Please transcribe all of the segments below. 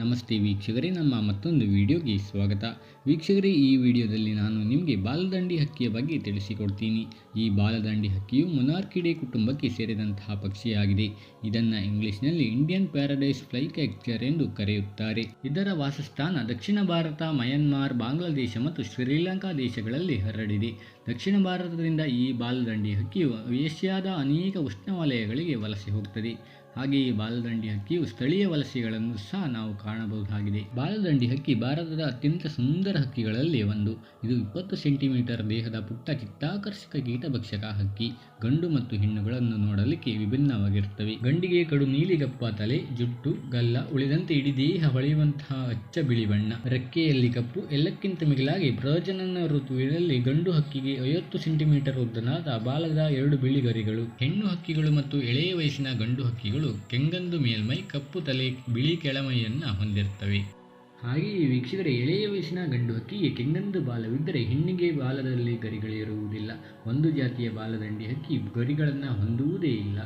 ನಮಸ್ತೆ ವೀಕ್ಷಕರೇ, ನಮ್ಮ ಮತ್ತೊಂದು ವಿಡಿಯೋಗೆ ಸ್ವಾಗತ. ವೀಕ್ಷಕರೇ, ಈ ವಿಡಿಯೋದಲ್ಲಿ ನಾನು ನಿಮಗೆ ಬಾಲದಂಡಿ ಹಕ್ಕಿಯ ಬಗ್ಗೆ ತಿಳಿಸಿಕೊಡ್ತೀನಿ. ಈ ಬಾಲದಂಡಿ ಹಕ್ಕಿಯು ಮುನಾರ್ಕಿಡೆ ಕುಟುಂಬಕ್ಕೆ ಸೇರಿದಂತಹ ಪಕ್ಷಿಯಾಗಿದೆ. ಇದನ್ನು ಇಂಗ್ಲಿಷ್ನಲ್ಲಿ ಇಂಡಿಯನ್ ಪ್ಯಾರಡೈಸ್ ಫ್ಲೈ ಕ್ಯಾಕ್ಚರ್ ಎಂದು ಕರೆಯುತ್ತಾರೆ. ಇದರ ವಾಸಸ್ಥಾನ ದಕ್ಷಿಣ ಭಾರತ ಮಯನ್ಮಾರ್ ಬಾಂಗ್ಲಾದೇಶ ಮತ್ತು ಶ್ರೀಲಂಕಾ ದೇಶಗಳಲ್ಲಿ ಹರಡಿದೆ. ದಕ್ಷಿಣ ಭಾರತದಿಂದ ಈ ಬಾಲದಂಡಿ ಹಕ್ಕಿಯು ಏಷ್ಯಾದ ಅನೇಕ ಉಷ್ಣವಲಯಗಳಿಗೆ ವಲಸೆ ಹೋಗುತ್ತದೆ ಹಾಗೆಯೇ ಬಾಲದಂಡಿ ಹಕ್ಕಿಯು ಸ್ಥಳೀಯ ವಲಸೆಗಳನ್ನು ಸಹ ನಾವು ಕಾಣಬಹುದಾಗಿದೆ. ಬಾಲದಂಡಿ ಹಕ್ಕಿ ಭಾರತದ ಅತ್ಯಂತ ಸುಂದರ ಹಕ್ಕಿಗಳಲ್ಲಿ ಒಂದು. ಇದು ಇಪ್ಪತ್ತು ಸೆಂಟಿಮೀಟರ್ ದೇಹದ ಪುಟ್ಟ ಚಿತ್ತಾಕರ್ಷಕ ಕೀಟಭಕ್ಷಕ ಹಕ್ಕಿ. ಗಂಡು ಮತ್ತು ಹೆಣ್ಣುಗಳನ್ನು ನೋಡಲಿಕ್ಕೆ ವಿಭಿನ್ನವಾಗಿರುತ್ತವೆ. ಗಂಡಿಗೆ ಕಡು ನೀಲಿಗಪ್ಪ ತಲೆ, ಜುಟ್ಟು, ಗಲ್ಲ, ಉಳಿದಂತೆ ಇಡೀ ದೇಹ ಹೊಳೆಯುವಂತಹ ಅಚ್ಚ ಬಿಳಿ ಬಣ್ಣ. ರೆಕ್ಕೆಯಲ್ಲಿ ಕಪ್ಪು, ಎಲ್ಲಕ್ಕಿಂತ ಮಿಗಿಲಾಗಿ ಪ್ರಜನನ ಋತುವಿನಲ್ಲಿ ಗಂಡು ಹಕ್ಕಿಗೆ ಐವತ್ತು ಸೆಂಟಿಮೀಟರ್ ಉದ್ದನಾದ ಬಾಲದ ಎರಡು ಬಿಳಿ ಗರಿಗಳು. ಹೆಣ್ಣು ಹಕ್ಕಿಗಳು ಮತ್ತು ಎಳೆಯ ವಯಸ್ಸಿನ ಗಂಡು ಹಕ್ಕಿಗಳು ಕೆಂಗಂದು ಮೇಲ್ಮೈ, ಕಪ್ಪು ತಲೆ, ಬಿಳಿ ಕೆಳಮೈಯನ್ನು ಹೊಂದಿರ್ತವೆ. ಹಾಗೆಯೇ ವೀಕ್ಷಿದರೆ ಎಳೆಯ ವಯಸ್ಸಿನ ಗಂಡು ಹಕ್ಕಿಗೆ ಕೆಂಗಂದು ಬಾಲವಿದ್ದರೆ ಹೆಣ್ಣಿಗೆ ಬಾಲದಲ್ಲಿ ಗರಿಗಳಿರುವುದಿಲ್ಲ. ಒಂದು ಜಾತಿಯ ಬಾಲದಂಡಿ ಹಕ್ಕಿ ಗರಿಗಳನ್ನು ಹೊಂದುವುದೇ ಇಲ್ಲ.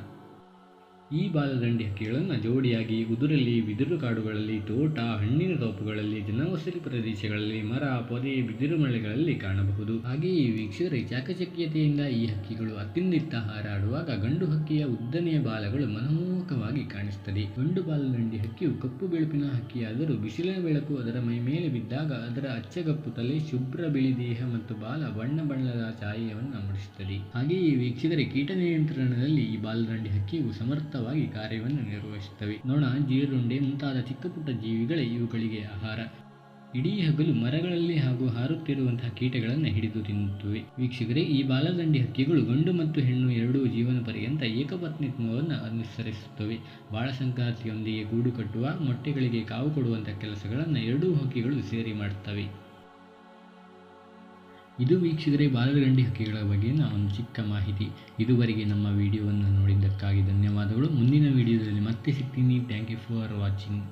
ಈ ಬಾಲದಂಡಿ ಹಕ್ಕಿಗಳನ್ನು ಜೋಡಿಯಾಗಿ ಉದುರಲ್ಲಿ, ಬಿದಿರು ಕಾಡುಗಳಲ್ಲಿ, ತೋಟ, ಹಣ್ಣಿನ ತೋಪುಗಳಲ್ಲಿ, ಜನವಸತಿ ಪ್ರದೇಶಗಳಲ್ಲಿ, ಮರ, ಪೊದೆ, ಬಿದಿರು ಮಳೆಗಳಲ್ಲಿ ಕಾಣಬಹುದು. ಹಾಗೆಯೇ ವೀಕ್ಷಕರೇ ಚಾಕಚಕ್ಯತೆಯಿಂದ ಈ ಹಕ್ಕಿಗಳು ಅತ್ಯುನ್ನಿತ್ತ ಹಾರಾಡುವಾಗ ಗಂಡು ಹಕ್ಕಿಯ ಉದ್ದನೆಯ ಬಾಲಗಳು ಮನಮೋಹಕವಾಗಿ ಕಾಣಿಸುತ್ತದೆ. ಗಂಡು ಬಾಲದಂಡಿ ಹಕ್ಕಿಯು ಕಪ್ಪು ಬೆಳಪಿನ ಹಕ್ಕಿಯಾದರೂ ಬಿಸಿಲಿನ ಬೆಳಕು ಅದರ ಮೈ ಮೇಲೆ ಬಿದ್ದಾಗ ಅದರ ಅಚ್ಚಗಪ್ಪು ತಲೆ ಶುಭ್ರ ಬಿಳಿ ದೇಹ ಮತ್ತು ಬಾಲ ಬಣ್ಣ ಬಣ್ಣದ ಛಾಯೆಯನ್ನು ಮೂಡಿಸುತ್ತದೆ. ಹಾಗೆಯೇ ವೀಕ್ಷಕರೇ ಕೀಟ ನಿಯಂತ್ರಣದಲ್ಲಿ ಈ ಬಾಲದಂಡಿ ಹಕ್ಕಿಯು ಸಮರ್ಥವಾಗಿ ಕಾರ್ಯವನ್ನು ನಿರ್ವಹಿಸುತ್ತವೆ. ನೊಣ ಜೀರುಂಡೆ ಮುಂತಾದ ಚಿಕ್ಕ ಪುಟ್ಟ ಜೀವಿಗಳೇ ಇವುಗಳಿಗೆ ಆಹಾರ. ಇಡೀ ಹಗಲು ಮರಗಳಲ್ಲಿ ಹಾಗೂ ಹಾರುತ್ತಿರುವಂತಹ ಕೀಟಗಳನ್ನು ಹಿಡಿದು ತಿನ್ನುತ್ತವೆ. ವೀಕ್ಷಕರೇ, ಈ ಬಾಲದಂಡಿ ಹಕ್ಕಿಗಳು ಗಂಡು ಮತ್ತು ಹೆಣ್ಣು ಎರಡೂ ಜೀವನ ಪರ್ಯಂತ ಏಕಪತ್ನಿತ್ವವನ್ನು ಅನುಸರಿಸುತ್ತವೆ. ಬಾಳ ಸಂಕ್ರಾಂತಿಯೊಂದಿಗೆ ಗೂಡು ಕಟ್ಟುವ, ಮೊಟ್ಟೆಗಳಿಗೆ ಕಾವು ಕೊಡುವಂತಹ ಕೆಲಸಗಳನ್ನು ಎರಡೂ ಹಕ್ಕಿಗಳು ಸೇರಿ ಮಾಡುತ್ತವೆ ಇದು ವೀಕ್ಷಿಸಿದರೆ ಬಾಲಗಂಡಿ ಹಕ್ಕಿಗಳ ಬಗೆಗಿನ ಒಂದು ಚಿಕ್ಕ ಮಾಹಿತಿ. ಇದುವರೆಗೆ ನಮ್ಮ ವಿಡಿಯೋವನ್ನು ನೋಡಿದ್ದಕ್ಕಾಗಿ ಧನ್ಯವಾದಗಳು. ಮುಂದಿನ ವಿಡಿಯೋದಲ್ಲಿ ಮತ್ತೆ ಸಿಗ್ತೀನಿ. Thank you for watching